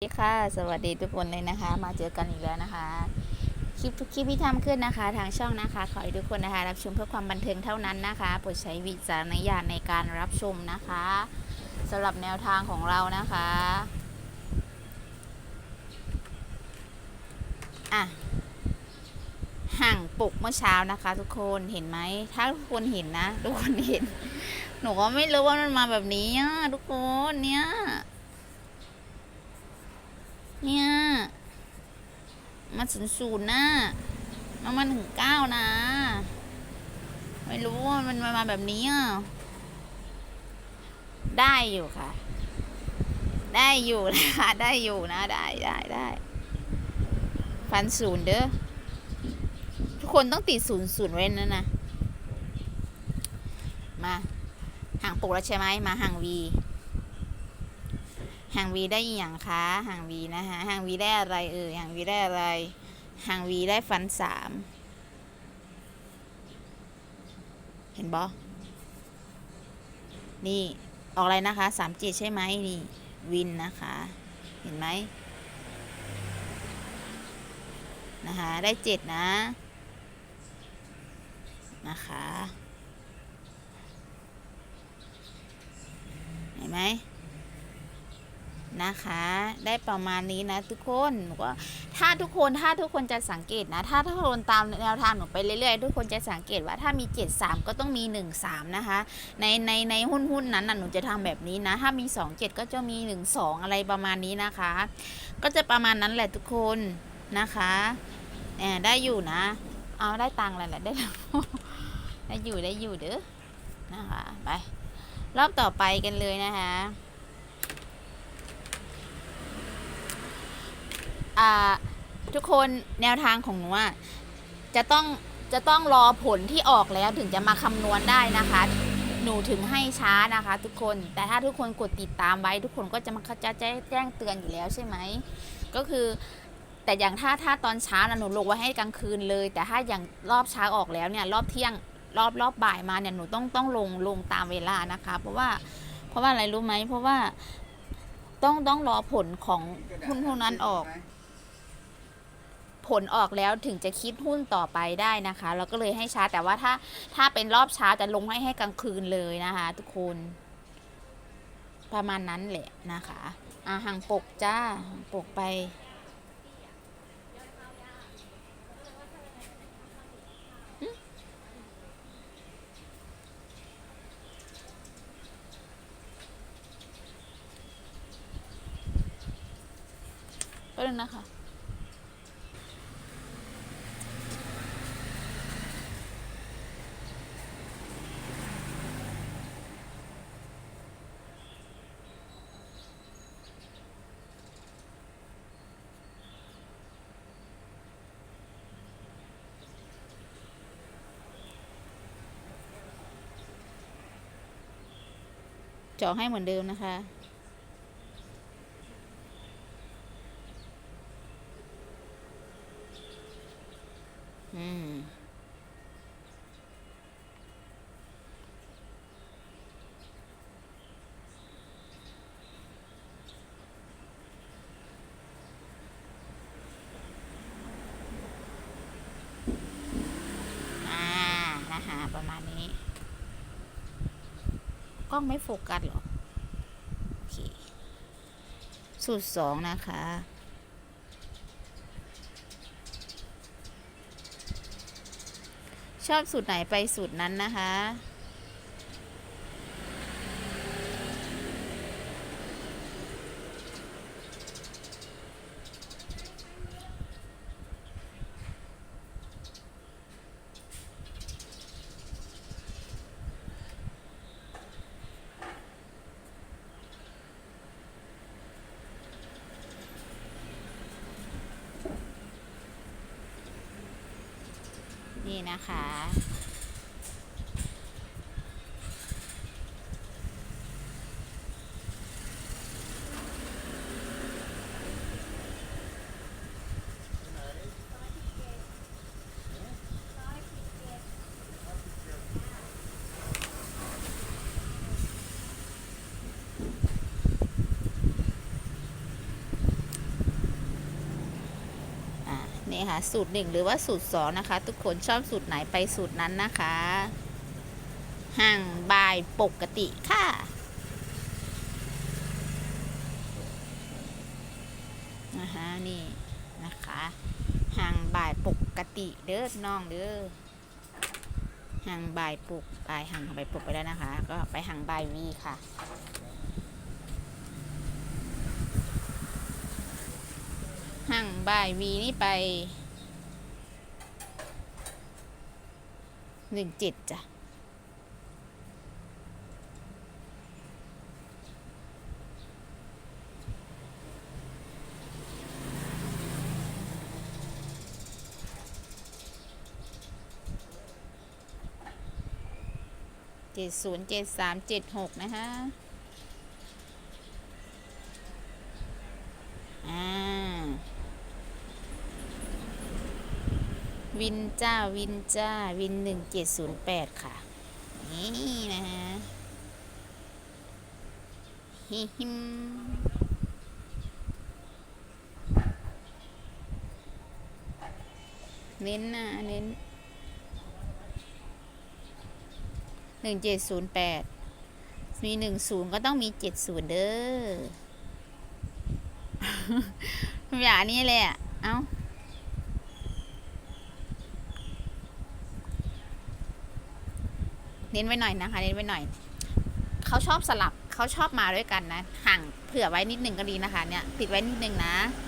สวัสดีค่ะ สวัสดีทุกคนเลยนะคะ มาเจอกันอีกแล้วนะคะ คลิปทุกคลิปที่ทำขึ้นนะคะ ทางช่องนะคะ ขอให้ทุกคนนะคะ รับชมเพื่อความบันเทิงเท่านั้นนะคะโปรดใช้วิจารณญาณในการรับชมนะคะสำหรับแนวทางของเรานะคะอะห่างปลุกเมื่อเช้านะคะ ทุกคนเห็นไหมถ้าทุกคนเห็นนะ ทุกคนเห็น หนูก็ไม่รู้ว่ามันมาแบบนี้อะทุกคนเนี่ยมา ศูนย์ศูนย์นะมามาถึงเก้านะ ไม่รู้ว่ามันมาแบบนี้อะได้อยู่ค่ะ ได้อยู่นะคะ ได้อยู่นะ ได้ได้ได้ฟันศูนย์เด้อ ทุกคนต้องติดศูนย์ศูนย์ไว้นะนะ มา ห่างปกแล้วใช่ไหม มาห่างวี ห่างวีได้อย่างคะห่างวีนะคะห่างวีได้อะไรเออห่างวีได้อะไรห่างวีได้ฟันสามเห็นบอนี่ออกอะไรนะคะสามเจ็ดใช่ไหมนี่วินนะคะ เห็นไหมนะคะได้เจ็ดนะนะคะ เห็นไหม นะคะ ได้ประมาณนี้นะทุกคนหนูก็ถ้าทุกคนถ้าทุกคนจะสังเกตนะ ถ้าทุกคนตามแนวทางหนูไปเรื่อยๆ ทุกคนจะสังเกตว่าถ้ามี 7 3 ก็ต้องมี 1 3 นะคะ ในในในหุ้นหุ้นนั้นน่ะหนูจะทำแบบนี้นะ ถ้ามี 2 7 ก็จะมี 1 2 อะไรประมาณนี้นะคะ ก็จะประมาณนั้นแหละทุกคนนะคะแอบได้อยู่นะ เอาได้ตังค์อะไรแหละได้ได้อยู่ได้อยู่เด้อนะคะไปรอบต่อไปกันเลยนะคะ อ่า ทุกคนแนวทางของหนูอะจะต้องจะต้องรอผลที่ออกแล้วถึงจะมาคำนวณได้นะคะ หนูถึงให้ช้านะคะ ทุกคนแต่ถ้าทุกคนกดติดตามไว้ ทุกคนก็จะมาจะแจ้งแจ้งเตือนอยู่แล้วใช่ไหมก็คือแต่อย่างถ้าถ้าตอนเช้านะหนูลงไว้ให้กลางคืนเลย แต่ถ้าอย่างรอบเช้าออกแล้วเนี่ยรอบเที่ยงรอบรอบบ่ายมาเนี่ยหนูต้องต้องลงลงตามเวลานะคะ เพราะว่าเพราะว่าอะไรรู้ไหมเพราะว่าต้องต้องรอผลของหุ้นพวกนั้นออก ผลออกแล้วถึงจะคิดหุ้นต่อไปได้นะคะ เราก็เลยให้ช้าแต่ว่าถ้าถ้าเป็นรอบเช้าจะลงให้ให้กลางคืนเลยนะคะ ทุกคน ประมาณนั้นแหละนะคะอ่าห่างปกจ้าห่างปกไปก็เลยนะคะ เจาะให้เหมือนเดิมนะคะ อืมอ่านะคะประมาณ กล้องไม่โฟกัสหรอโอเคสูตรสองนะคะ ชอบสูตรไหนไปสูตรนั้นนะคะ นี่นะคะ อ คะสูตรหนึ่งหรือว่าสูตรสองนะคะ ทุกคนชอบสูตรไหนไปสูตรนั้นนะคะห่างบายปกติค่ะ นะคะนี่นะคะห่างบ่ายปกติเด้อน้องเด้อห่างบ่ายปกบ่ายห่างบ่ายปกไปแล้วนะคะ ก็ไปห่างบ่ายวีค่ะห่างบ่ายวีนี่ไป หนึ่งเจ็ดจ้ะเจ็ดศูนย์เจ็ดสามเจ็ดหกนะคะอ่า วินจ้าวินจ้าวินหนึ่งเจ็ดศูนย์แปดค่ะ นี่นะฮะฮิฮิมเน้นนะเน้นหนึ่งเจ็ดศูนย์แปดมีหนึ่งศูนย์ก็ต้องมีเจ็ดศูนย์เด้ออย่างนี้เลยอะ เอ้า เน้นไว้หน่อยนะคะ เน้นไว้หน่อย เขาชอบสลับเขาชอบมาด้วยกันนะ ห่างเผื่อไว้นิดนึงก็ดีนะคะ เนี่ย ติดไว้นิดนึงนะนะคะ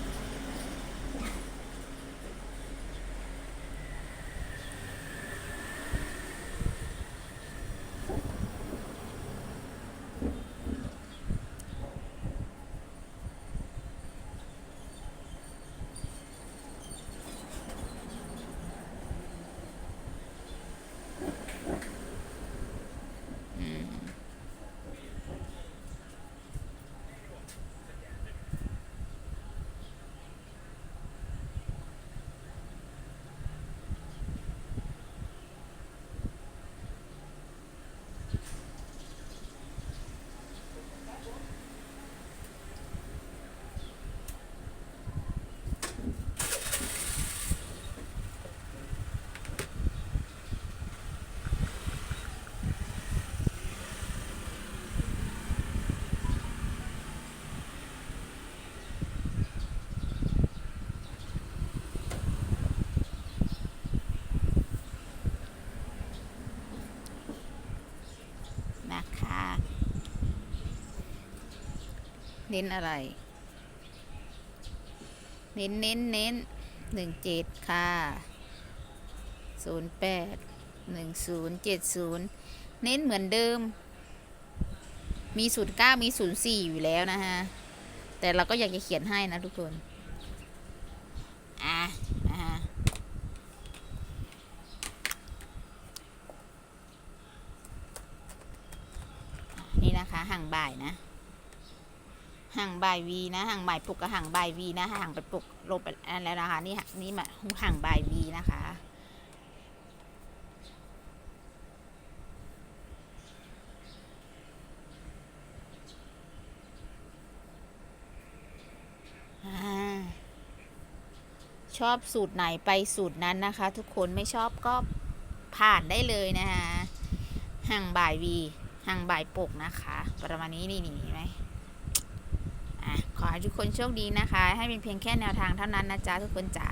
เน้นอะไร เน้นเน้นเน้นหนึ่งเจ็ดค่ะศูนย์แปดหนึ่งศูนย์เจ็ดศูนย์เน้นเหมือนเดิม มีศูนย์เก้ามีศูนย์สี่อยู่แล้วนะฮะ แต่เราก็อยากจะเขียนให้นะทุกคน อะนะฮะนี่นะคะห่างบ่ายนะ ห่างบ่ายวีนะห่างบ่ายปลุกกับห่างบ่ายวีนะห่างไปปลุกลงไปอันแล้วนะคะนี่นี่มาห่างบ่ายวีนะคะอชอบสูตรไหนไปสูตรนั้นนะคะ ทุกคนไม่ชอบก็ผ่านได้เลยนะคะห่างบ่ายวีห่างบ่ายปกนะคะ ประมาณนี้นี่นี่ไหม ขอให้ทุกคนโชคดีนะคะ ให้เป็นเพียงแค่แนวทางเท่านั้นนะจ๊ะทุกคนจ๋า